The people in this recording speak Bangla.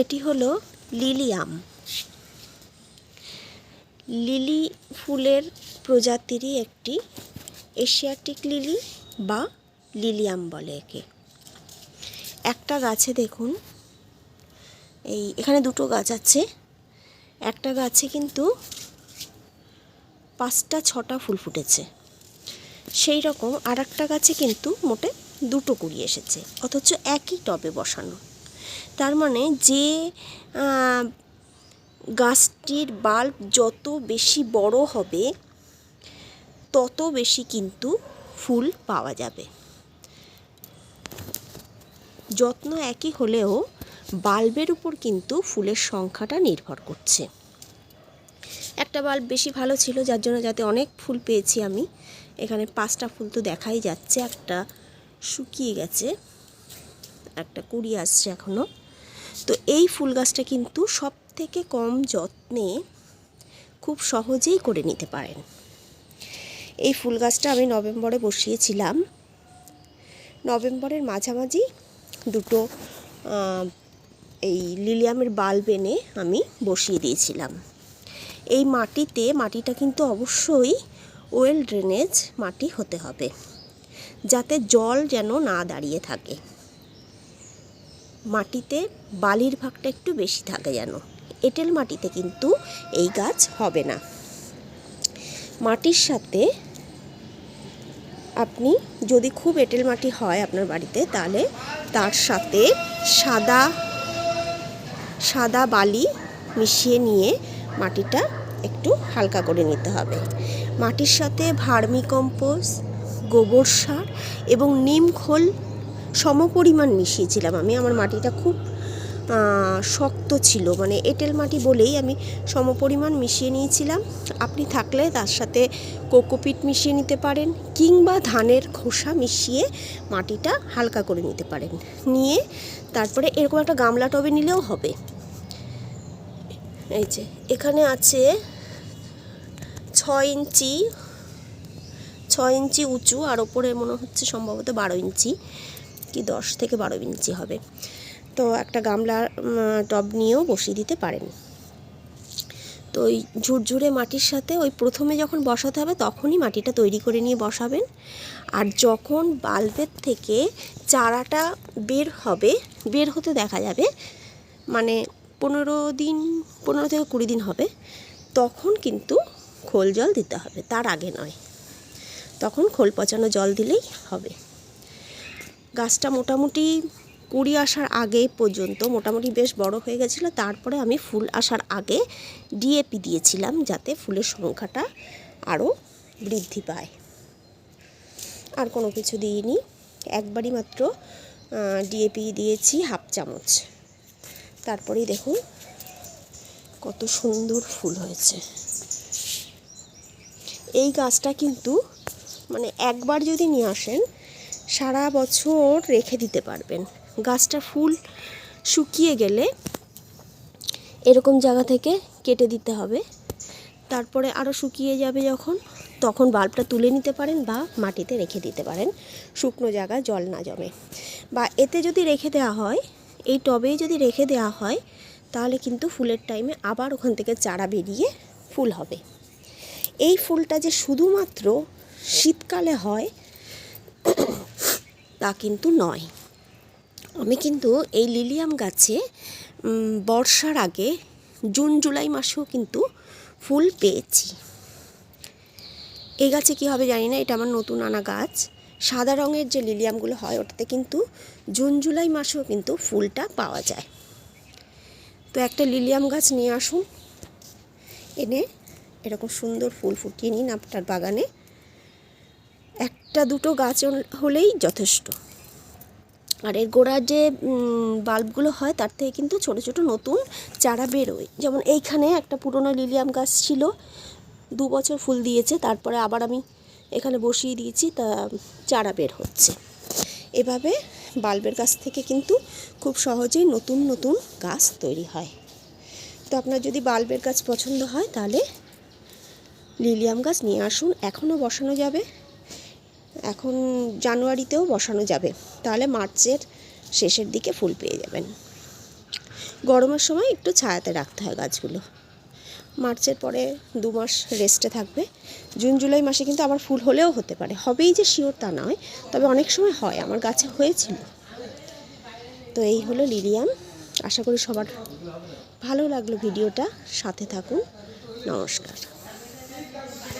এটি হলো লিলিয়াম। লিলি ফুলের প্রজাতিরই একটি এশিয়াটিক লিলি বা লিলিয়াম বলে একে। একটা গাছে দেখুন, এই এখানে দুটো গাছ আছে। একটা গাছে কিন্তু পাঁচটা, ছটা ফুল ফুটেছে। সেই রকম আর একটা গাছে কিন্তু মোটে দুটো কুড়ি এসেছে, অথচ একই টবে বসানো। তার মানে যে গাছটির বাল্ব যত বেশি বড় হবে, তত বেশি কিন্তু ফুল পাওয়া যাবে। যত্ন একই হলেও বাল্বের উপর কিন্তু ফুলের সংখ্যাটা নির্ভর করছে। একটা বাল্ব বেশি ভালো ছিল, যার জন্য যাতে অনেক ফুল পেয়েছি আমি। এখানে পাঁচটা ফুল তো দেখাই যাচ্ছে, একটা শুকিয়ে গেছে। একটা কুড়ি আসছে এখনও তো এই ফুল গাছটা কিন্তু সব থেকে কম যত্নে খুব সহজেই করে নিতে পারেন। এই ফুল গাছটা আমি নভেম্বরে বসিয়েছিলাম। নভেম্বরের মাঝামাঝি দুটো এই লিলিয়ামের বাল্ব এনে আমি বসিয়ে দিয়েছিলাম। এই মাটিতে, মাটিটা কিন্তু অবশ্যই ওয়েল ড্রেনেজ মাটি হতে হবে, যাতে জল যেন না দাঁড়িয়ে থাকে। মাটিতে বালির ভাগটা একটু বেশি থাকে যেন। এঁটেল মাটিতে কিন্তু এই গাছ হবে না। মাটির সাথে আপনি যদি খুব এঁটেল মাটি হয় আপনার বাড়িতে, তাহলে তার সাথে সাদা সাদা বালি মিশিয়ে নিয়ে মাটিটা একটু হালকা করে নিতে হবে। মাটির সাথে ভার্মি কম্পোস্ট গোবর সার এবং নিম খোল সমপরিমাণ মিশিয়েছিলাম আমি। আমার মাটিটা খুব শক্ত ছিল। মানে এঁটেল মাটি বলেই আমি সমপরিমাণ মিশিয়ে নিয়েছিলাম। আপনি থাকলে তার সাথে কোকোপিট মিশিয়ে নিতে পারেন কিংবা ধানের খোসা মিশিয়ে মাটিটা হালকা করে নিতে পারেন। নিয়ে তারপরে এরকম একটা গামলা টবে নিলেও হবে। এই যে, এখানে আছে ছয় ইঞ্চি ছয় ইঞ্চি উঁচু, আর ওপরে মনে হচ্ছে সম্ভবত বারো ইঞ্চি। কি দশ থেকে বারো ইঞ্চি হবে। তো একটা গামলা টব নিয়েও বসিয়ে দিতে পারেন। তো ওই ঝুরঝুরে মাটির সাথে ওই প্রথমে যখন বসাতে হবে, তখনই মাটিটা তৈরি করে নিয়ে বসাবেন। আর যখন বাল্বের থেকে চারাটা বের হবে, বের হতে দেখা যাবে মানে পনেরো দিন, পনেরো থেকে কুড়ি দিন হবে, তখন কিন্তু খোল জল দিতে হবে। তার আগে নয়। তখন খোল পচানো জল দিলেই হবে। গাছটা মোটামুটি কুড়ি আসার আগে পর্যন্ত, মোটামুটি বেশ বড় হয়ে গেছিল। তারপরে আমি ফুল আসার আগে ডিএপি দিয়েছিলাম যাতে ফুলের সংখ্যাটা আরও বৃদ্ধি পায়। আর কোনো কিছু দিইনি। একবারই মাত্র ডিএপি দিয়েছি হাফ চামচ। তারপরেই দেখুন কত সুন্দর ফুল হয়েছে। এই গাছটা কিন্তু মানে একবার যদি নিয়ে আসেন সারা বছর রেখে দিতে পারবেন। গাছটা ফুল শুকিয়ে গেলে এরকম জায়গা থেকে কেটে দিতে হবে। তারপরে আরও শুকিয়ে যাবে যখন, তখন বাল্বটা তুলে নিতে পারেন বা মাটিতে রেখে দিতে পারেন। শুকনো জায়গায় জল না জমে। বা এতে যদি রেখে দেওয়া হয়, এই টবেই যদি রেখে দেওয়া হয়, তাহলে কিন্তু ফুলের টাইমে আবার ওখান থেকে চারা বেরিয়ে ফুল হবে। এই ফুলটা যে শুধুমাত্র শীতকালে হয় তা কিন্তু নয়। আমি কিন্তু এই লিলিয়াম গাছে বর্ষার আগে জুন, জুলাই মাসেও কিন্তু ফুল পেয়েছি। এই গাছে কী হবে জানি না, এটা আমার নতুন আনা গাছ। সাদা রঙের যে লিলিয়ামগুলো হয়, ওটাতে কিন্তু জুন, জুলাই মাসেও কিন্তু ফুলটা পাওয়া যায়। তো একটা লিলিয়াম গাছ নিয়ে আসুন। এনে এরকম সুন্দর ফুল ফুটিয়ে নিন আপনার বাগানে। একটা দুটো গাছ হলেই যথেষ্ট। আর এর গোড়ার যে বাল্বগুলো হয়, তার থেকে কিন্তু ছোট ছোট নতুন চারা বেরোয়। যেমন এইখানে একটা পুরনো লিলিয়াম গাছ ছিল, দু বছর ফুল দিয়েছে, তারপরে আবার আমি এখানে বসিয়ে দিয়েছি, তা চারা বের হচ্ছে। এভাবে বাল্বের গাছ থেকে কিন্তু খুব সহজেই নতুন নতুন গাছ তৈরি হয়। তো আপনার যদি বাল্বের গাছ পছন্দ হয়, তাহলে লিলিয়াম গাছ নিয়ে আসুন। এখনও বসানো যাবে। এখন জানুয়ারিতেও বসানো যাবে। তাহলে মার্চের শেষের দিকে ফুল পেয়ে যাবেন। গরমের সময় একটু ছায়াতে রাখতে হয় গাছগুলো। মার্চের পরে দু মাস রেস্টে থাকবে। জুন, জুলাই মাসে কিন্তু আবার ফুল হলেও হতে পারে। হবেই যে শিওর তা নয়, তবে অনেক সময় হয়। আমার গাছে হয়েছিল। তো এই হলো লিলিয়াম। আশা করি সবার ভালো লাগল ভিডিওটা। সাথে থাকুন। নমস্কার।